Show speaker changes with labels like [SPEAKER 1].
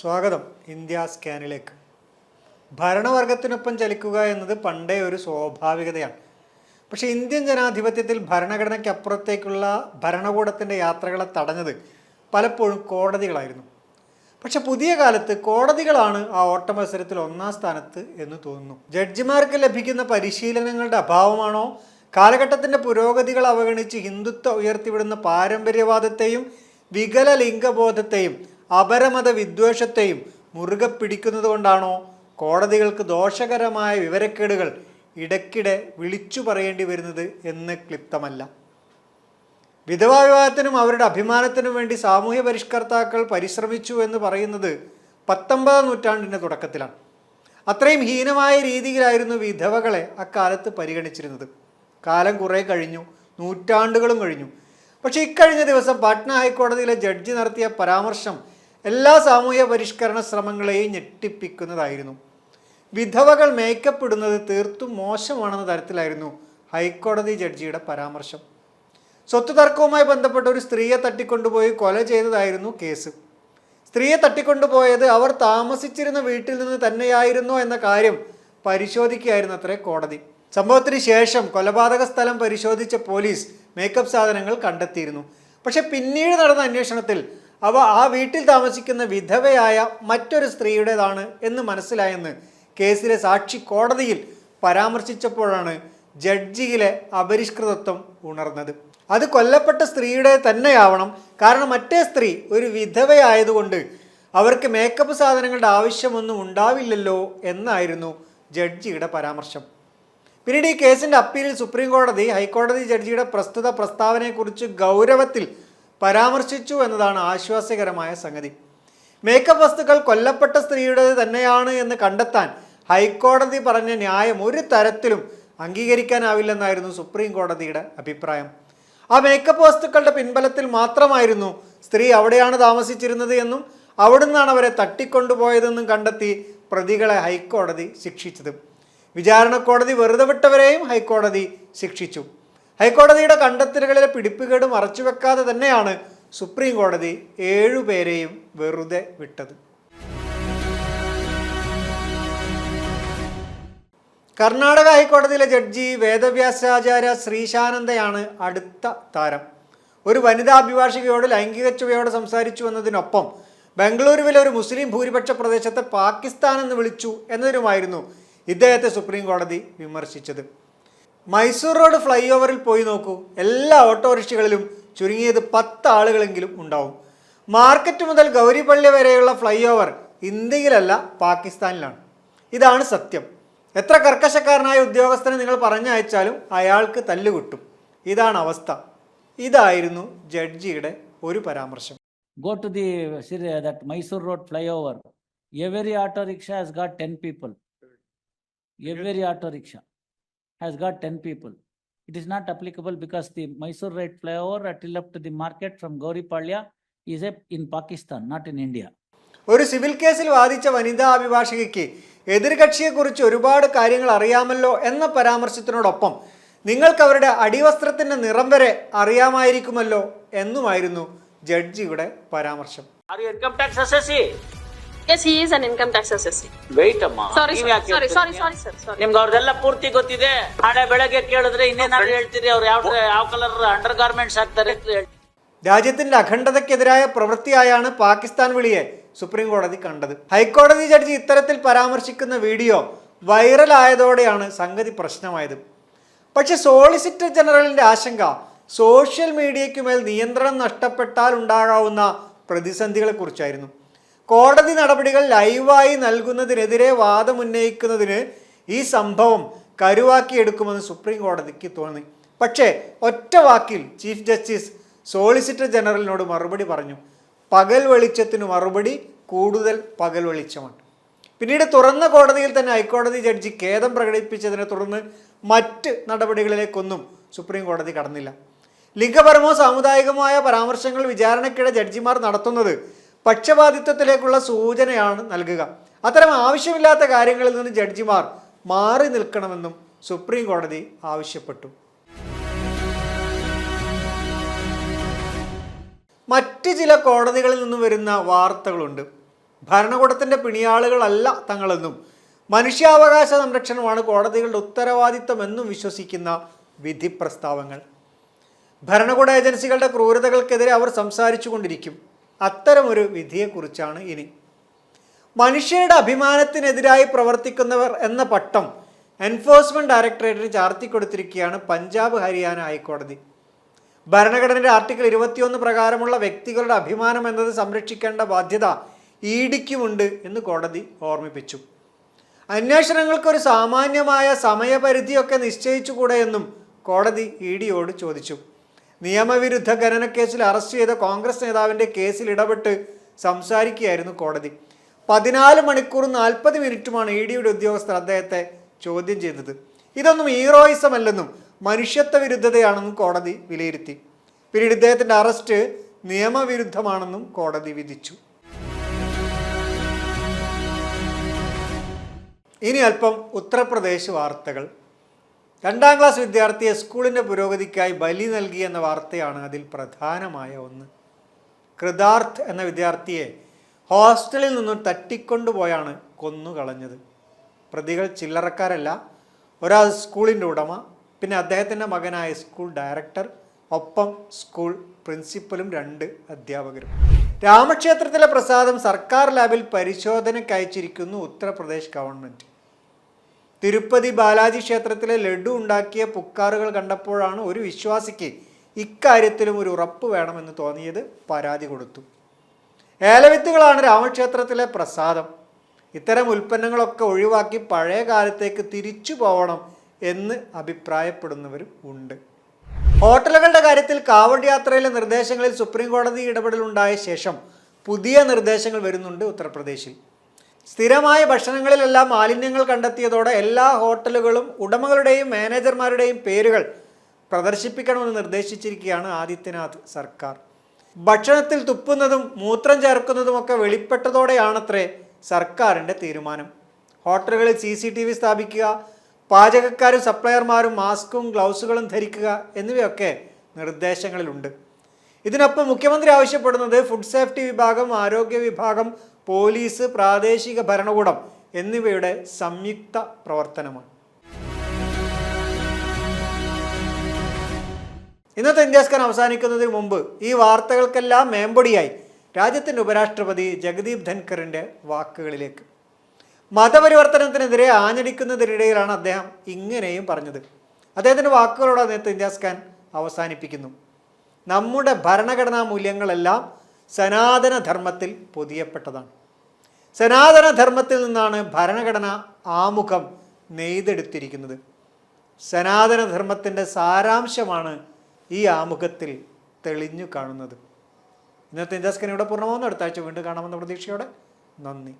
[SPEAKER 1] സ്വാഗതം. ഇന്ത്യ സ്കാനിലേക്ക്. ഭരണവർഗത്തിനൊപ്പം ചലിക്കുക എന്നത് പണ്ടേ ഒരു സ്വാഭാവികതയാണ്. പക്ഷേ ഇന്ത്യൻ ജനാധിപത്യത്തിൽ ഭരണഘടനയ്ക്കപ്പുറത്തേക്കുള്ള ഭരണകൂടത്തിന്റെ യാത്രകളെ തടഞ്ഞത് പലപ്പോഴും കോടതികളായിരുന്നു. പക്ഷെ പുതിയ കാലത്ത് കോടതികളാണ് ആ ഓട്ട മത്സരത്തിൽ ഒന്നാം സ്ഥാനത്ത് എന്ന് തോന്നുന്നു. ജഡ്ജിമാർക്ക് ലഭിക്കുന്ന പരിശീലനങ്ങളുടെ അഭാവമാണോ? കാലഘട്ടത്തിന്റെ പുരോഗതികൾ അവഗണിച്ച് ഹിന്ദുത്വ ഉയർത്തിവിടുന്ന പാരമ്പര്യവാദത്തെയും വികല ലിംഗബോധത്തെയും അപരമത വിദ്വേഷത്തെയും മുറുകെ പിടിക്കുന്നതുകൊണ്ടാണോ കോടതികൾക്ക് ദോഷകരമായ വിവരക്കേടുകൾ ഇടയ്ക്കിടെ വിളിച്ചു പറയേണ്ടി വരുന്നത് എന്ന് ക്ലിപ്തമല്ല. വിധവാ വിവാഹത്തിനും അവരുടെ അഭിമാനത്തിനും വേണ്ടി സാമൂഹ്യ പരിഷ്കർത്താക്കൾ പരിശ്രമിച്ചു എന്ന് പറയുന്നത് പത്തൊമ്പതാം നൂറ്റാണ്ടിന്റെ തുടക്കത്തിലാണ്. അത്രയും ഹീനമായ രീതിയിലായിരുന്നു വിധവകളെ അക്കാലത്ത് പരിഗണിച്ചിരുന്നത്. കാലം കുറേ കഴിഞ്ഞു നൂറ്റാണ്ടുകളും കഴിഞ്ഞു. പക്ഷേ ഇക്കഴിഞ്ഞ ദിവസം പാട്ന ഹൈക്കോടതിയിലെ ജഡ്ജി നടത്തിയ പരാമർശം എല്ലാ സാമൂഹ്യ പരിഷ്കരണ ശ്രമങ്ങളെയും ഞെട്ടിപ്പിക്കുന്നതായിരുന്നു. വിധവകൾ മേക്കപ്പെടുന്നത് തീർത്തും മോശമാണെന്ന തരത്തിലായിരുന്നു ഹൈക്കോടതി ജഡ്ജിയുടെ പരാമർശം. സ്വത്ത് തർക്കവുമായി ബന്ധപ്പെട്ട ഒരു സ്ത്രീയെ തട്ടിക്കൊണ്ടുപോയി കൊല ചെയ്തതായിരുന്നു കേസ്. സ്ത്രീയെ തട്ടിക്കൊണ്ടുപോയത് അവർ താമസിച്ചിരുന്ന വീട്ടിൽ നിന്ന് തന്നെയായിരുന്നോ എന്ന കാര്യം പരിശോധിക്കുകയായിരുന്നു അത്രേ കോടതി. സംഭവത്തിന് ശേഷം കൊലപാതക സ്ഥലം പരിശോധിച്ച പോലീസ് മേക്കപ്പ് സാധനങ്ങൾ കണ്ടെത്തിയിരുന്നു. പക്ഷെ പിന്നീട് നടന്ന അന്വേഷണത്തിൽ അവ ആ വീട്ടിൽ താമസിക്കുന്ന വിധവയായ മറ്റൊരു സ്ത്രീയുടേതാണ് എന്ന് മനസ്സിലായെന്ന് കേസിലെ സാക്ഷി കോടതിയിൽ പരാമർശിച്ചപ്പോഴാണ് ജഡ്ജിയിലെ അപരിഷ്കൃതത്വം ഉണർന്നത്. അത് കൊല്ലപ്പെട്ട സ്ത്രീയുടെ തന്നെയാവണം. കാരണം മറ്റേ സ്ത്രീ ഒരു വിധവയായതുകൊണ്ട് അവർക്ക് മേക്കപ്പ് സാധനങ്ങളുടെ ആവശ്യമൊന്നും ഉണ്ടാവില്ലല്ലോ എന്നായിരുന്നു ജഡ്ജിയുടെ പരാമർശം. പിന്നീട് ഈ കേസിന്റെ അപ്പീലിൽ സുപ്രീം കോടതി ഹൈക്കോടതി ജഡ്ജിയുടെ പ്രസ്തുത പ്രസ്താവനയെക്കുറിച്ച് ഗൗരവത്തിൽ പരാമർശിച്ചു എന്നതാണ് ആശ്വാസ്യകരമായ സംഗതി. മേക്കപ്പ് വസ്തുക്കൾ കൊല്ലപ്പെട്ട സ്ത്രീയുടേത് തന്നെയാണ് എന്ന് കണ്ടെത്താൻ ഹൈക്കോടതി പറഞ്ഞ ന്യായം ഒരു തരത്തിലും അംഗീകരിക്കാനാവില്ലെന്നായിരുന്നു സുപ്രീം കോടതിയുടെ അഭിപ്രായം. ആ മേക്കപ്പ് വസ്തുക്കളുടെ പിൻബലത്തിൽ മാത്രമായിരുന്നു സ്ത്രീ അവിടെയാണ് താമസിച്ചിരുന്നത് എന്നും അവിടുന്നാണ് അവരെ തട്ടിക്കൊണ്ടുപോയതെന്നും കണ്ടെത്തി പ്രതികളെ ഹൈക്കോടതി ശിക്ഷിച്ചത്. വിചാരണ കോടതി വെറുതെ വിട്ടവരെയും ഹൈക്കോടതി ശിക്ഷിച്ചു. ഹൈക്കോടതിയുടെ കണ്ടെത്തലുകളിലെ പിടിപ്പുകേട് മറച്ചുവെക്കാതെ തന്നെയാണ് സുപ്രീം കോടതി ഏഴുപേരെയും വെറുതെ വിട്ടത്. കർണാടക ഹൈക്കോടതിയിലെ ജഡ്ജി വേദവ്യാസാചാര്യ ശ്രീശാനന്ദയാണ് അടുത്ത താരം. ഒരു വനിതാ അഭിഭാഷകയോട് ലൈംഗിക ചുവയോട് സംസാരിച്ചു എന്നതിനൊപ്പം ബംഗളൂരുവിലെ ഒരു മുസ്ലിം ഭൂരിപക്ഷ പ്രദേശത്തെ പാകിസ്ഥാൻ എന്ന് വിളിച്ചു എന്നതിനുമായിരുന്നു ഇദ്ദേഹത്തെ സുപ്രീം കോടതി വിമർശിച്ചത്. മൈസൂർ റോഡ് ഫ്ലൈ ഓവറിൽ പോയി നോക്കൂ. എല്ലാ ഓട്ടോറിക്ഷകളിലും ചുരുങ്ങിയത് പത്ത് ആളുകളെങ്കിലും ഉണ്ടാവും. മാർക്കറ്റ് മുതൽ ഗൗരിപ്പള്ളി വരെയുള്ള ഫ്ലൈ ഓവർ ഇന്ത്യയിലല്ല പാകിസ്ഥാനിലാണ്. ഇതാണ് സത്യം. എത്ര കർക്കശക്കാരനായ ഉദ്യോഗസ്ഥനെ നിങ്ങൾ പറഞ്ഞയച്ചാലും അയാൾക്ക് തല്ലുകിട്ടും. ഇതാണ് അവസ്ഥ. ഇതായിരുന്നു ജഡ്ജിയുടെ ഒരു പരാമർശം.
[SPEAKER 2] Go to the that Mysore Road flyover. Every auto rickshaw has got people people. Every auto rickshaw. Has got 10 people. It is not applicable because the Mysore red flyover at up to the market from Gauripalya is a, in Pakistan, not in India.
[SPEAKER 1] ഒരു civil കേസിൽ വാദിച്ച വനിതാ അഭിഭാഷകയ്ക്ക് എതിർകക്ഷിയെക്കുറിച്ച് ഒരുപാട് കാര്യങ്ങൾ അറിയാമല്ലോ എന്ന പരാമർശത്തിനോടൊപ്പം നിങ്ങൾക്ക് അവരുടെ അടിവസ്ത്രത്തിന്റെ നിറം വരെ അറിയാമായിരിക്കുമല്ലോ എന്നുമായിരുന്നു ജഡ്ജിയുടെ പരാമർശം
[SPEAKER 3] Are you income tax assessee?
[SPEAKER 4] Yes, he is an income tax assessee.
[SPEAKER 3] Wait ಅಮ್ಮ
[SPEAKER 4] Sorry,
[SPEAKER 3] ನೀವ್
[SPEAKER 4] sir.
[SPEAKER 3] ಯಾಕೆ
[SPEAKER 4] sorry, sorry,
[SPEAKER 3] ಹೇಳ್ತೀರಿ?
[SPEAKER 4] sorry, sir. Sorry.
[SPEAKER 3] ನಿಮ್ಗೆ ಅವ್ರದೆಲ್ಲ ಪೂರ್ತಿ ಗೊತ್ತಿದೆ ನಾಳೆ ಬೆಳಗ್ಗೆ ಕೇಳಿದ್ರೆ ಇನ್ನೇನಾದ್ರು ಹೇಳ್ತೀರಿ ಅವ್ರು ಯಾವ ಯಾವ ಕಲರ್ ಅಂಡರ್ ಗಾರ್ಮೆಂಟ್ಸ್ ಹಾಕ್ತಾರೆ ಅಂತ ಹೇಳ್ತೀರಿ.
[SPEAKER 1] രാജ്യത്തിന്റെ അഖണ്ഡതയ്ക്കെതിരായ പ്രവൃത്തിയായാണ് പാകിസ്ഥാൻ വിളിയെ സുപ്രീം കോടതി കണ്ടത് ഹൈക്കോടതി ജഡ്ജി ഇത്തരത്തിൽ പരാമർശിക്കുന്ന വീഡിയോ വൈറലായതോടെയാണ് സംഗതി പ്രശ്നമായത് പക്ഷെ സോളിസിറ്റർ ജനറലിന്റെ ആശങ്ക സോഷ്യൽ മീഡിയയ്ക്കുമേൽ നിയന്ത്രണം നഷ്ടപ്പെട്ടാൽ ഉണ്ടാകാവുന്ന പ്രതിസന്ധികളെക്കുറിച്ചായിരുന്നു കോടതി നടപടികൾ ലൈവായി നൽകുന്നതിനെതിരെ വാദമുന്നയിക്കുന്നതിന് ഈ സംഭവം കരുവാക്കിയെടുക്കുമെന്ന് സുപ്രീം കോടതിക്ക് തോന്നി. പക്ഷേ ഒറ്റ വാക്കിൽ ചീഫ് ജസ്റ്റിസ് സോളിസിറ്റർ ജനറലിനോട് മറുപടി പറഞ്ഞു. പകൽ വെളിച്ചത്തിന് മറുപടി കൂടുതൽ പകൽ വെളിച്ചമാണ്. പിന്നീട് തുറന്ന കോടതിയിൽ തന്നെ ഹൈക്കോടതി ജഡ്ജി ഖേദം പ്രകടിപ്പിച്ചതിനെ തുടർന്ന് മറ്റ് നടപടികളിലേക്കൊന്നും സുപ്രീം കോടതി കടന്നില്ല. ലിംഗപരമോ സാമുദായികമായ പരാമർശങ്ങൾ വിചാരണയ്ക്കിടെ ജഡ്ജിമാർ നടത്തുന്നത് പക്ഷപാതിത്വത്തിലേക്കുള്ള സൂചനയാണ് നൽകുക. അത്തരം ആവശ്യമില്ലാത്ത കാര്യങ്ങളിൽ നിന്ന് ജഡ്ജിമാർ മാറി നിൽക്കണമെന്നും സുപ്രീം കോടതി ആവശ്യപ്പെട്ടു. മറ്റ് ചില കോടതികളിൽ നിന്നും വരുന്ന വാർത്തകളുണ്ട്. ഭരണകൂടത്തിന്റെ പിണിയാളുകളല്ല തങ്ങളെന്നും മനുഷ്യാവകാശ സംരക്ഷണമാണ് കോടതികളുടെ ഉത്തരവാദിത്തമെന്നും വിശ്വസിക്കുന്ന വിധി പ്രസ്താവങ്ങൾ. ഭരണകൂട ഏജൻസികളുടെ ക്രൂരതകൾക്കെതിരെ അവർ സംസാരിച്ചു കൊണ്ടിരിക്കും അത്തരമൊരു വിധിയെക്കുറിച്ചാണ് ഇനി. മനുഷ്യരുടെ അഭിമാനത്തിനെതിരായി പ്രവർത്തിക്കുന്നവർ എന്ന പട്ടം എൻഫോഴ്സ്മെന്റ് ഡയറക്ടറേറ്റിന് ചാർത്തിക്കൊടുത്തിരിക്കുകയാണ് പഞ്ചാബ് ഹരിയാന ഹൈക്കോടതി. ഭരണഘടനയുടെ ആർട്ടിക്കിൾ ഇരുപത്തിയൊന്ന് പ്രകാരമുള്ള വ്യക്തികളുടെ അഭിമാനം എന്നത് സംരക്ഷിക്കേണ്ട ബാധ്യത ഇ ഡിക്കുമുണ്ട് എന്ന് കോടതി ഓർമ്മിപ്പിച്ചു. അന്വേഷണങ്ങൾക്ക് ഒരു സാമാന്യമായ സമയപരിധിയൊക്കെ നിശ്ചയിച്ചുകൂടെ എന്നും കോടതി ഇ ഡിയോട് ചോദിച്ചു. നിയമവിരുദ്ധ ഖനനക്കേസിൽ അറസ്റ്റ് ചെയ്ത കോൺഗ്രസ് നേതാവിന്റെ കേസിൽ ഇടപെട്ട് സംസാരിക്കുകയായിരുന്നു കോടതി. പതിനാല് മണിക്കൂറും നാൽപ്പത് മിനിറ്റുമാണ് ഇ ഡിയുടെ ഉദ്യോഗസ്ഥർ അദ്ദേഹത്തെ ചോദ്യം ചെയ്തത്. ഇതൊന്നും ഹീറോയിസം അല്ലെന്നും മനുഷ്യത്വ വിരുദ്ധതയാണെന്നും കോടതി വിലയിരുത്തി. പിന്നീട് ഇദ്ദേഹത്തിന്റെ അറസ്റ്റ് നിയമവിരുദ്ധമാണെന്നും കോടതി വിധിച്ചു. ഇനി അല്പം ഉത്തർപ്രദേശ് വാർത്തകൾ. രണ്ടാം ക്ലാസ് വിദ്യാർത്ഥിയെ സ്കൂളിന്റെ പുരോഗതിക്കായി ബലി നൽകി എന്ന വാർത്തയാണ് അതിൽ പ്രധാനമായ ഒന്ന്. കൃതാർത്ഥ് എന്ന വിദ്യാർത്ഥിയെ ഹോസ്റ്റലിൽ നിന്നും തട്ടിക്കൊണ്ടുപോയാണ് കൊന്നുകളഞ്ഞത്. പ്രതികൾ ചില്ലറക്കാരല്ല. ഒരാൾ സ്കൂളിന്റെ ഉടമ. പിന്നെ അദ്ദേഹത്തിന്റെ മകനായ സ്കൂൾ ഡയറക്ടർ. ഒപ്പം സ്കൂൾ പ്രിൻസിപ്പലും രണ്ട് അധ്യാപകരും. രാമക്ഷേത്രത്തിലെ പ്രസാദം സർക്കാർ ലാബിൽ പരിശോധനയ്ക്ക് അയച്ചിരിക്കുന്നു ഉത്തർപ്രദേശ് ഗവൺമെന്റ് തിരുപ്പതി ബാലാജി ക്ഷേത്രത്തിലെ ലഡു ഉണ്ടാക്കിയ പുക്കാറുകൾ കണ്ടപ്പോഴാണ് ഒരു വിശ്വാസിക്ക് ഇക്കാര്യത്തിലും ഒരു ഉറപ്പ് വേണമെന്ന് തോന്നിയത് പരാതി കൊടുത്തു. ഏലവിത്തുകളാണ് രാമക്ഷേത്രത്തിലെ പ്രസാദം. ഇത്തരം ഉൽപ്പന്നങ്ങളൊക്കെ ഒഴിവാക്കി പഴയ കാലത്തേക്ക് തിരിച്ചു പോകണം എന്ന് അഭിപ്രായപ്പെടുന്നവരും ഉണ്ട്. ഹോട്ടലുകളുടെ കാര്യത്തിൽ കാവഡ് യാത്രയിലെ നിർദ്ദേശങ്ങളിൽ സുപ്രീം കോടതി ഇടപെടലുണ്ടായ ശേഷം പുതിയ നിർദ്ദേശങ്ങൾ വരുന്നുണ്ട് ഉത്തർപ്രദേശിൽ. സ്ഥിരമായ ഭക്ഷണങ്ങളിലെല്ലാം മാലിന്യങ്ങൾ കണ്ടെത്തിയതോടെ എല്ലാ ഹോട്ടലുകളും ഉടമകളുടെയും മാനേജർമാരുടെയും പേരുകൾ പ്രദർശിപ്പിക്കണമെന്ന് നിർദ്ദേശിച്ചിരിക്കുകയാണ് ആദിത്യനാഥ് സർക്കാർ. ഭക്ഷണത്തിൽ തുപ്പുന്നതും മൂത്രം ചേർക്കുന്നതുമൊക്കെ വെളിപ്പെട്ടതോടെയാണത്രേ സർക്കാരിന്റെ തീരുമാനം. ഹോട്ടലുകളിൽ സി സി ടി വി സ്ഥാപിക്കുക പാചകക്കാരും സപ്ലയർമാരും മാസ്കും ഗ്ലൗസുകളും ധരിക്കുക എന്നിവയൊക്കെ നിർദ്ദേശങ്ങളിലുണ്ട്. ഇതിനൊപ്പം മുഖ്യമന്ത്രി ആവശ്യപ്പെടുന്നത് ഫുഡ് സേഫ്റ്റി വിഭാഗം ആരോഗ്യ വിഭാഗം പോലീസ് പ്രാദേശിക ഭരണകൂടം എന്നിവയുടെ സംയുക്ത പ്രവർത്തനമാണ്. ഇന്നത്തെ ഇന്ത്യസ്കൻ അവസാനിക്കുന്നതിന് മുമ്പ് ഈ വാർത്തകൾക്കെല്ലാം മേമ്പൊടിയായി രാജ്യത്തിന്റെ ഉപരാഷ്ട്രപതി ജഗദീപ് ധൻഖറിന്റെ വാക്കുകളിലേക്ക്. മതപരിവർത്തനത്തിനെതിരെ ആഞ്ഞടിക്കുന്നതിനിടയിലാണ് അദ്ദേഹം ഇങ്ങനെയും പറഞ്ഞത്. അദ്ദേഹത്തിന്റെ വാക്കുകളോട് നേരത്തെ ഇന്ത്യാസ്കാൻ അവസാനിപ്പിക്കുന്നു. നമ്മുടെ ഭരണഘടനാ മൂല്യങ്ങളെല്ലാം സനാതനധർമ്മത്തിൽ പൊതിയപ്പെട്ടതാണ്. സനാതനധർമ്മത്തിൽ നിന്നാണ് ഭരണഘടന ആമുഖം നെയ്തെടുത്തിരിക്കുന്നത്. സനാതനധർമ്മത്തിന്റെ സാരാംശമാണ് ഈ ആമുഖത്തിൽ തെളിഞ്ഞു കാണുന്നത്. ഇന്നത്തെ ഇൻഡസ്കൻ ഇവിടെ പൂർണമാകുന്നു അടുത്ത ആഴ്ച വീണ്ടും കാണാമെന്ന പ്രതീക്ഷയോടെ നന്ദി.